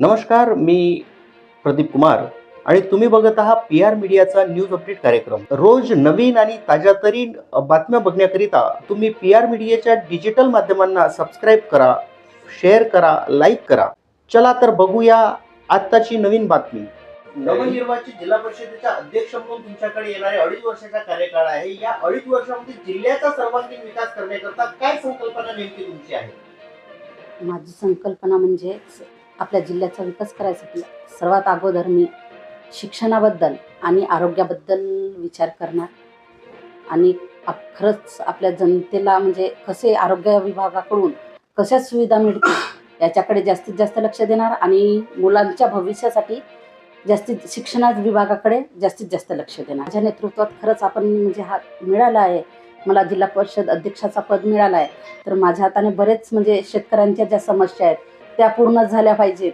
नमस्कार मी प्रदीप कुमार आणि तुम्ही बघत आहात पी आर मीडियाचा न्यूज अपडेट कार्यक्रम. रोज नवीन आणि ताज्यातरीन बातम्या बघण्याकरिता तुम्ही पी आर मीडियाच्या डिजिटल माध्यमांना सबस्क्राईब करा शेअर करा लाईक करा. चला तर बघूया आत्ताची नवीन बातमी. नवनिर्वाचित जिल्हा परिषदेच्या अध्यक्ष म्हणून तुमच्याकडे येणारे अडीच वर्षाचा कार्यकाळ आहे. या अडीच वर्षामध्ये जिल्ह्याचा सर्वांगीण विकास करण्याकरता काय संकल्पना नेमकी तुमची आहे? माझी संकल्पना म्हणजे आपल्या जिल्ह्याचा विकास करायसाठी सर्वात अगोदर मी शिक्षणाबद्दल आणि आरोग्याबद्दल विचार करणार. आणि आप- खरंच आपल्या जनतेला म्हणजे कसे आरोग्य विभागाकडून कशा सुविधा मिळतील याच्याकडे जास्तीत जास्त लक्ष देणार आणि मुलांच्या भविष्यासाठी जास्तीत शिक्षणा विभागाकडे जास्तीत जास्त लक्ष देणार. माझ्या नेतृत्वात खरंच आपण म्हणजे हा मिळाला आहे. मला जिल्हा परिषद अध्यक्षाचा पद मिळाला आहे. तर माझ्या हाताने बरेच म्हणजे शेतकऱ्यांच्या ज्या समस्या आहेत त्या पूर्ण झाल्या पाहिजेत.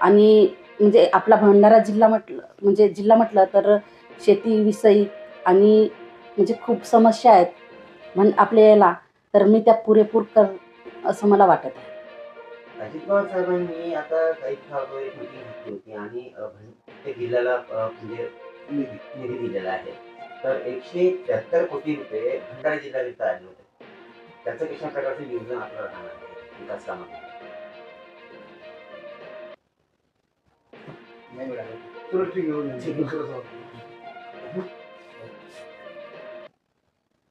आणि म्हणजे आपला भंडारा जिल्हा म्हटलं म्हणजे जिल्हा म्हटलं तर शेतीविषयी आणि म्हणजे खूप समस्या आहेत. म्हण आपल्या याला तर मी त्या पुरेपूर कर असं मला वाटत आहे. अजित पवार साहेबांनी आता काही दिवसाअगोदर एक मीटिंग घेतली होती आणि अ, जिल्ह्याला म्हणजे निधी दिलेला आहे. तर एकशे त्र्याहत्तर कोटी रुपये भंडारा जिल्ह्याकरिता आले होते. त्याचं कशा प्रकारचं नियोजन आपल्याला राहणार आहे? विकास कामामध्ये.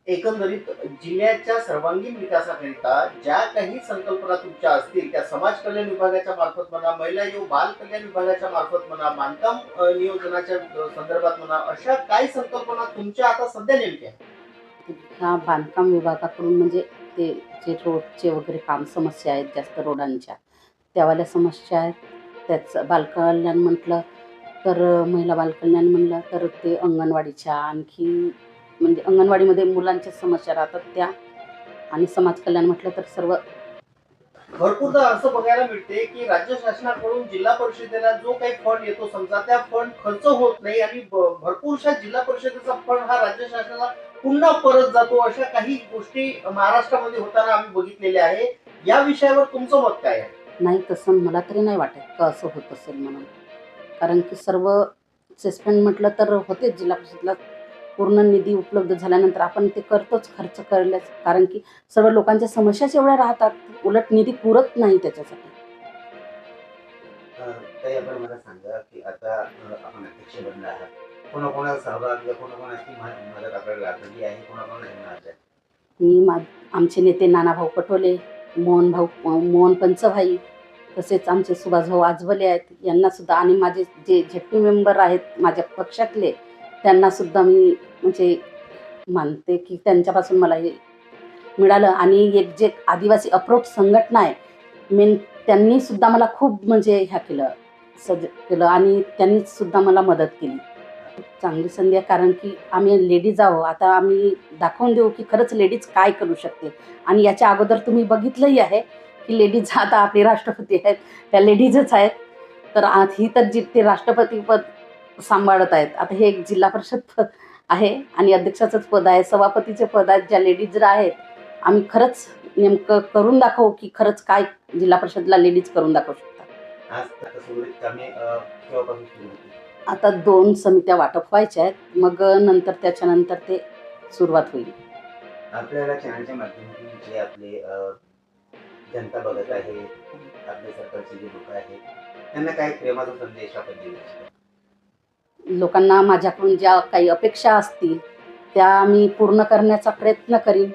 एकंदरीत जिल्ह्याच्या सर्वांगीण विकासाकरिता ज्या काही संकल्पना तुमच्या असतील त्या समाज कल्याण विभागाच्या मार्फत म्हणा महिला व बाल कल्याण विभागाच्या मार्फत म्हणा बांधकाम अ, नियोजनाच्या अ, संदर्भात म्हणा अशा काही संकल्पना तुमच्या आता सध्या नेमक्या आहेत? ह्या बांधकाम विभागाकडून म्हणजे ते जे रोडचे वगैरे काम समस्या आहेत जास्त रोडांच्या त्यावाल्या समस्या आहेत. त्याच बालकल्याण म्हटलं तर महिला बालकल्याण म्हणलं तर ते अंगणवाडीच्या आणखी म्हणजे अंगणवाडीमध्ये मुलांच्या समस्या राहतात त्या. आणि समाज कल्याण म्हटलं तर सर्व भरपूरदा असं बघायला मिळते की राज्य शासनाकडून जिल्हा परिषदेला जो काही फंड येतो समजा त्या फंड खर्च होत नाही आणि भरपूरशा जिल्हा परिषदेचा फंड हा राज्य शासनाला पुन्हा परत जातो अशा काही गोष्टी महाराष्ट्रामध्ये होताना आम्ही बघितलेल्या आहे. या विषयावर तुमचं मत काय आहे? नाही तसं मला तरी नाही वाटत का असं होत असेल म्हणून. कारण की सर्व सस्पेंड म्हटलं तर होतेच जिल्हा परिषदला पूर्ण निधी उपलब्ध झाल्यानंतर आपण ते करतोच खर्च करल्यास कारण की सर्व लोकांच्या समस्याच एवढ्या राहतात उलट निधी पुरत नाही त्याच्यासाठी. अ, ताई आपण मला सांगा की आता अ, आपण अध्यक्ष बनला आहात. कोणाकोणाचा सहभाग किंवा कोणाकोणाची म- मदत आपल्याला लागलेली आहे कोणाकोणाला मिळणार आहे? मी मा आमचे नेते नानाभाऊ पटोले मोहन भाऊ मोहन पंचभाई तसेच आमचे सुभाषभाऊ आजबले आहेत. यांनासुद्धा आणि माझे जे झेपी मेंबर आहेत माझ्या पक्षातले त्यांनासुद्धा मी म्हणजे मानते की त्यांच्यापासून मला हे मिळालं. आणि एक जे आदिवासी अप्रोच संघटना आहे मेन त्यांनीसुद्धा मला खूप म्हणजे ह्या केलं सज केलं आणि त्यांनीसुद्धा मला मदत केली. चांगली संधी आहे. कारण की आम्ही लेडीज आहो आता आम्ही दाखवून देऊ की खरंच लेडीज काय करू शकते. आणि याच्या अगोदर तुम्ही बघितलंही आहे की लेडीज आता आपले राष्ट्रपती आहेत. त्या लेडीजच आहेत. तर ही तर जी ते राष्ट्रपतीपद सांभाळत आहेत. आता हे एक जिल्हा परिषद पद आहे आणि अध्यक्षाचंच पद आहे. सभापतीचे पद आहेत. ज्या लेडीज आहेत. आम्ही खरंच नेमकं करून दाखवू की खरंच काय जिल्हा परिषदला लेडीज करून दाखवू शकतात. आता दोन समित्या वाटप व्हायच्या आहेत. मग नंतर त्याच्यानंतर ते सुरुवात होईल. आपल्याला चॅनलच्या माध्यमातून जे आपले अ, जनता बघत आहे आपले सरकारचे जे लोक आहेत त्यांना काय प्रेमाचा संदेश आपण देऊ इच्छितो लोकांना माझ्याकडून ज्या काही अपेक्षा असतील त्या मी पूर्ण करण्याचा प्रयत्न करीन.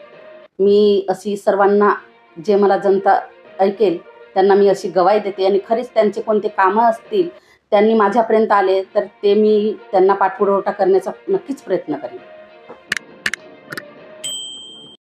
मी अशी सर्वांना जे मला जनता ऐकेल त्यांना मी अशी गवाही देते आणि खरीच त्यांचे कोणते कामं असतील त्यांनी माझ्यापर्यंत आले तर ते मी त्यांना पाठपुरवठा करण्याचा नक्कीच प्रयत्न करेन.